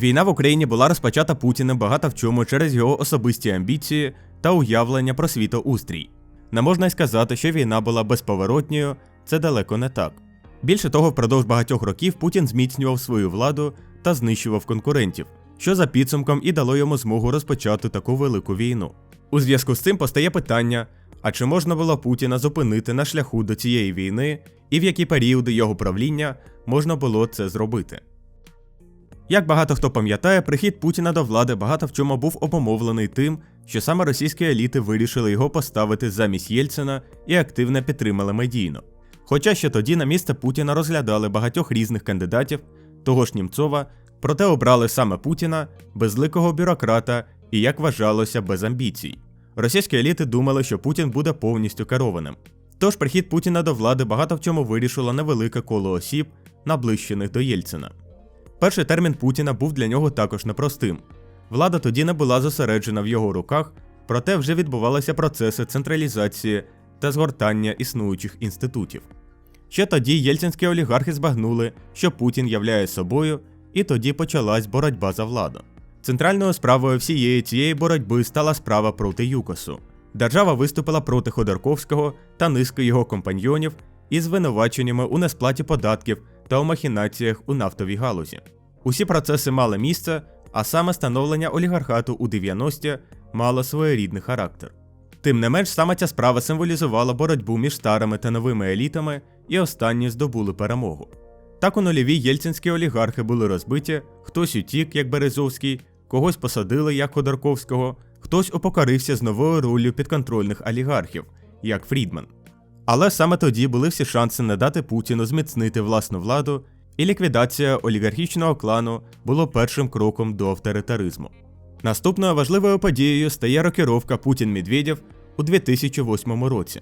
Війна в Україні була розпочата Путіним багато в чому через його особисті амбіції та уявлення про світоустрій. Не можна й сказати, що війна була безповоротньою, це далеко не так. Більше того, впродовж багатьох років Путін зміцнював свою владу та знищував конкурентів, що за підсумком і дало йому змогу розпочати таку велику війну. У зв'язку з цим постає питання: а чи можна було Путіна зупинити на шляху до цієї війни, і в які періоди його правління можна було це зробити? Як багато хто пам'ятає, прихід Путіна до влади багато в чому був обумовлений тим, що саме російські еліти вирішили його поставити замість Єльцина і активно підтримали медійно. Хоча ще тоді на місце Путіна розглядали багатьох різних кандидатів, того ж Німцова, проте обрали саме Путіна, безликого бюрократа і, як вважалося, без амбіцій. Російські еліти думали, що Путін буде повністю керованим. Тож прихід Путіна до влади багато в чому вирішило невелике коло осіб, наближених до Єльцина. Перший термін Путіна був для нього також непростим. Влада тоді не була зосереджена в його руках, проте вже відбувалися процеси централізації та згортання існуючих інститутів. Ще тоді єльцинські олігархи збагнули, що Путін являє собою, і тоді почалась боротьба за владу. Центральною справою всієї цієї боротьби стала справа проти Юкосу. Держава виступила проти Ходорковського та низки його компаньйонів із звинуваченнями у несплаті податків та у махінаціях у нафтовій галузі. Усі процеси мали місце, а саме становлення олігархату у 90-ті мало своєрідний характер. Тим не менш, саме ця справа символізувала боротьбу між старими та новими елітами, і останні здобули перемогу. Так у нульові єльцинські олігархи були розбиті, хтось утік, як Березовський, когось посадили, як Ходорковського, хтось упокорився з новою ролью підконтрольних олігархів, як Фрідман. Але саме тоді були всі шанси не дати Путіну зміцнити власну владу, і ліквідація олігархічного клану було першим кроком до авторитаризму. Наступною важливою подією стає рокіровка Путін Медведєв у 2008 році.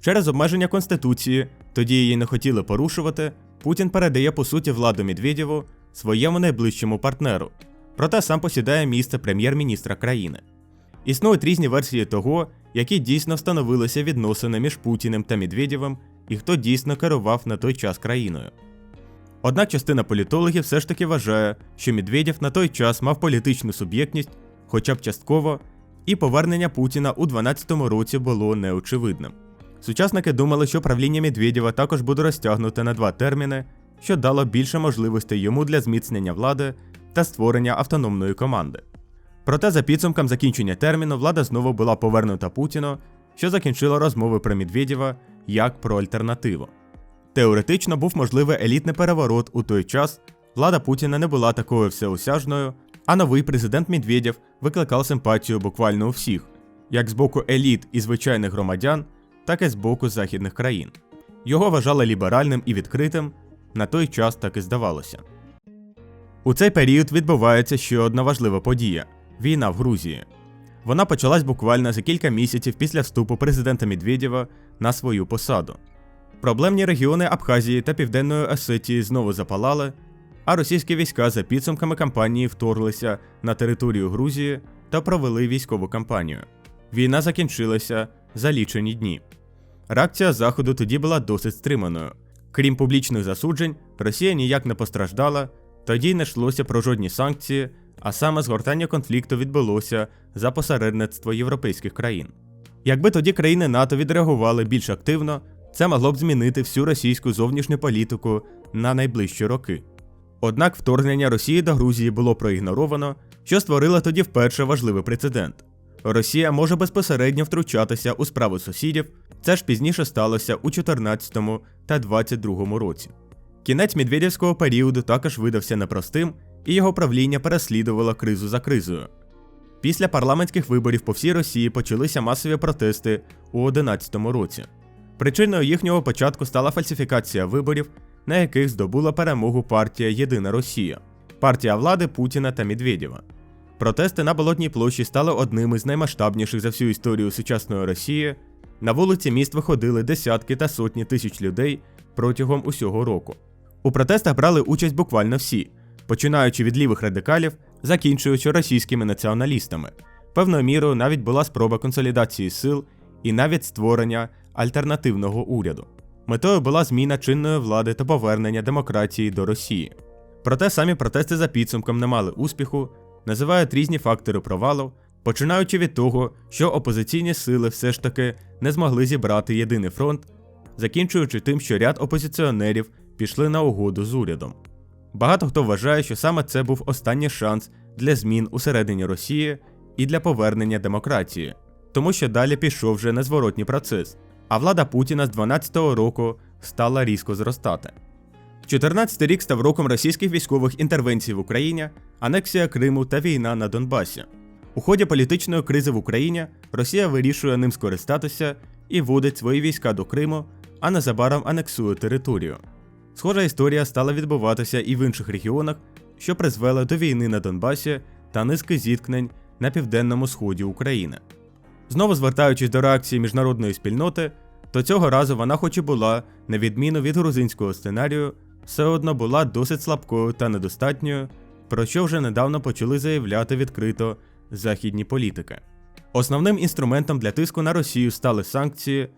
Через обмеження Конституції, тоді її не хотіли порушувати, Путін передає по суті владу Медведєву своєму найближчому партнеру, проте сам посідає місце прем'єр-міністра країни. Існують різні версії того, які дійсно встановилися відносини між Путіним та Медведєвим і хто дійсно керував на той час країною. Однак частина політологів все ж таки вважає, що Медведєв на той час мав політичну суб'єктність, хоча б частково, і повернення Путіна у 12-му році було неочевидним. Сучасники думали, що правління Медведєва також буде розтягнуте на два терміни, що дало більше можливостей йому для зміцнення влади та створення автономної команди. Проте за підсумком закінчення терміну влада знову була повернута Путіну, що закінчило розмови про Медведєва як про альтернативу. Теоретично був можливий елітний переворот у той час, влада Путіна не була такою всеосяжною, а новий президент Медведєв викликав симпатію буквально у всіх, як з боку еліт і звичайних громадян, так і з боку західних країн. Його вважали ліберальним і відкритим, на той час так і здавалося. У цей період відбувається ще одна важлива подія війна в Грузії. Вона почалась буквально за кілька місяців після вступу президента Медведєва на свою посаду. Проблемні регіони Абхазії та Південної Осетії знову запалали, а російські війська за підсумками кампанії вторглися на територію Грузії та провели військову кампанію. Війна закінчилася за лічені дні. Реакція Заходу тоді була досить стриманою. Крім публічних засуджень, Росія ніяк не постраждала, тоді не йшлося про жодні санкції, а саме згортання конфлікту відбулося за посередництво європейських країн. Якби тоді країни НАТО відреагували більш активно, це могло б змінити всю російську зовнішню політику на найближчі роки. Однак вторгнення Росії до Грузії було проігноровано, що створило тоді вперше важливий прецедент. Росія може безпосередньо втручатися у справу сусідів, це ж пізніше сталося у 2014 та 2022 році. Кінець медведівського періоду також видався непростим, і його правління переслідувало кризу за кризою. Після парламентських виборів по всій Росії почалися масові протести у 2011 році. Причиною їхнього початку стала фальсифікація виборів, на яких здобула перемогу партія Єдина Росія, партія влади Путіна та Медведєва. Протести на Болотній площі стали одними з наймасштабніших за всю історію сучасної Росії. На вулиці міст виходили десятки та сотні тисяч людей протягом усього року. У протестах брали участь буквально всі, починаючи від лівих радикалів, закінчуючи російськими націоналістами. Певною мірою навіть була спроба консолідації сил і навіть створення альтернативного уряду. Метою була зміна чинної влади та повернення демократії до Росії. Проте самі протести за підсумком не мали успіху, називають різні фактори провалу, починаючи від того, що опозиційні сили все ж таки не змогли зібрати єдиний фронт, закінчуючи тим, що ряд опозиціонерів пішли на угоду з урядом. Багато хто вважає, що саме це був останній шанс для змін усередині Росії і для повернення демократії, тому що далі пішов вже незворотній процес, а влада Путіна з 12-го року стала різко зростати. 14-й рік став роком російських військових інтервенцій в Україні, анексія Криму та війна на Донбасі. У ході політичної кризи в Україні Росія вирішує ним скористатися і вводить свої війська до Криму, а незабаром анексує територію. Схожа історія стала відбуватися і в інших регіонах, що призвело до війни на Донбасі та низки зіткнень на південному сході України. Знову звертаючись до реакції міжнародної спільноти, то цього разу вона, хоч і була, на відміну від грузинського сценарію, все одно була досить слабкою та недостатньою, про що вже недавно почали заявляти відкрито західні політики. Основним інструментом для тиску на Росію стали санкції.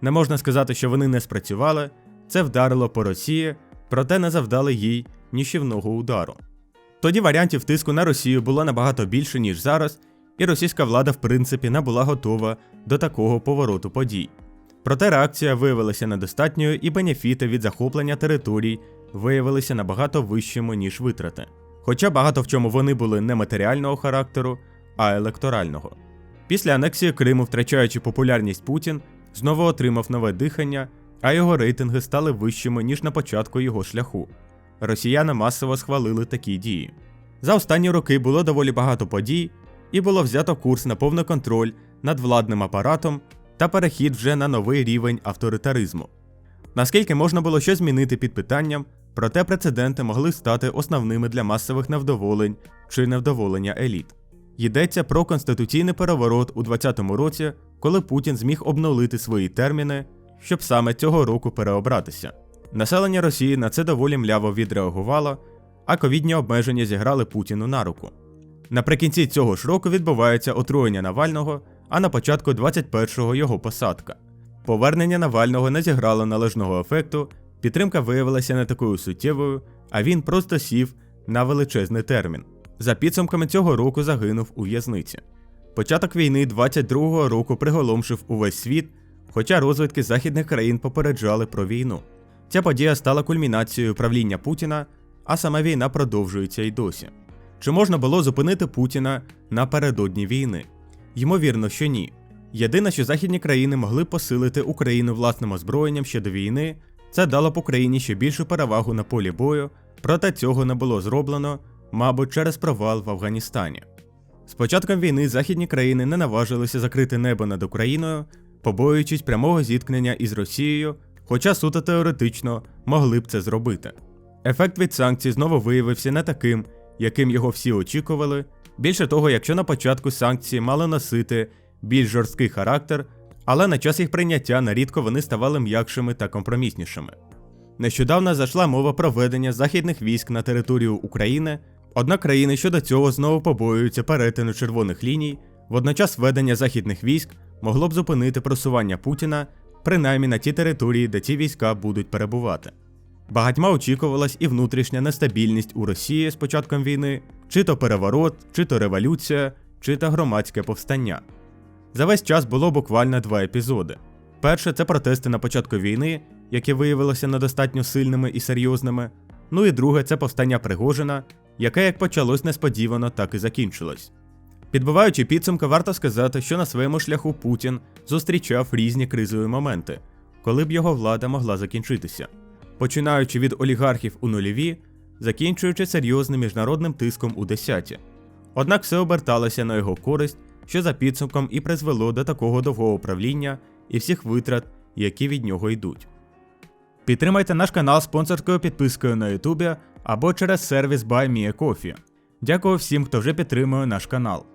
Не можна сказати, що вони не спрацювали, це вдарило по Росії, проте не завдали їй ніщівного удару. Тоді варіантів тиску на Росію було набагато більше, ніж зараз, і російська влада, в принципі, не була готова до такого повороту подій. Проте реакція виявилася недостатньою, і бенефіти від захоплення територій виявилися набагато вищими, ніж витрати. Хоча багато в чому вони були не матеріального характеру, а електорального. Після анексії Криму, втрачаючи популярність Путін, знову отримав нове дихання, а його рейтинги стали вищими, ніж на початку його шляху. Росіяни масово схвалили такі дії. За останні роки було доволі багато подій, і було взято курс на повний контроль над владним апаратом та перехід вже на новий рівень авторитаризму. Наскільки можна було щось змінити під питанням, проте прецеденти могли стати основними для масових невдоволень чи невдоволення еліт. Йдеться про конституційний переворот у 2020 році, коли Путін зміг обнулити свої терміни, щоб саме цього року переобратися. Населення Росії на це доволі мляво відреагувало, а ковідні обмеження зіграли Путіну на руку. Наприкінці цього ж року відбувається отруєння Навального, а на початку 21-го його посадка. Повернення Навального не зіграло належного ефекту, підтримка виявилася не такою суттєвою, а він просто сів на величезний термін. За підсумками цього року загинув у в'язниці. Початок війни 22-го року приголомшив увесь світ, хоча розвідки західних країн попереджали про війну. Ця подія стала кульмінацією правління Путіна, а сама війна продовжується й досі. Чи можна було зупинити Путіна напередодні війни? Ймовірно, що ні. Єдине, що західні країни могли посилити Україну власним озброєнням ще до війни, це дало б Україні ще більшу перевагу на полі бою, проте цього не було зроблено, мабуть, через провал в Афганістані. З початком війни західні країни не наважилися закрити небо над Україною, побоюючись прямого зіткнення із Росією, хоча суто теоретично могли б це зробити. Ефект від санкцій знову виявився не таким, яким його всі очікували. Більше того, якщо на початку санкції мали носити більш жорсткий характер, але на час їх прийняття нарідко вони ставали м'якшими та компроміснішими. Нещодавно зайшла мова про введення західних військ на територію України, однак країни щодо цього знову побоюються перетину червоних ліній, водночас введення західних військ могло б зупинити просування Путіна принаймні на ті території, де ці війська будуть перебувати. Багатьма очікувалась і внутрішня нестабільність у Росії з початком війни, чи то переворот, чи то революція, чи то громадське повстання. За весь час було буквально два епізоди. Перше це протести на початку війни, які виявилися недостатньо сильними і серйозними. Ну і друге це повстання Пригожина, яке як почалось несподівано, так і закінчилось. Підбиваючи підсумки, варто сказати, що на своєму шляху Путін зустрічав різні кризові моменти, коли б його влада могла закінчитися, починаючи від олігархів у нульові, закінчуючи серйозним міжнародним тиском у десяті. Однак все оберталося на його користь, що за підсумком і призвело до такого довгого правління і всіх витрат, які від нього йдуть. Підтримайте наш канал спонсорською підпискою на Ютубі або через сервіс BuyMeACoffee. Дякую всім, хто вже підтримує наш канал.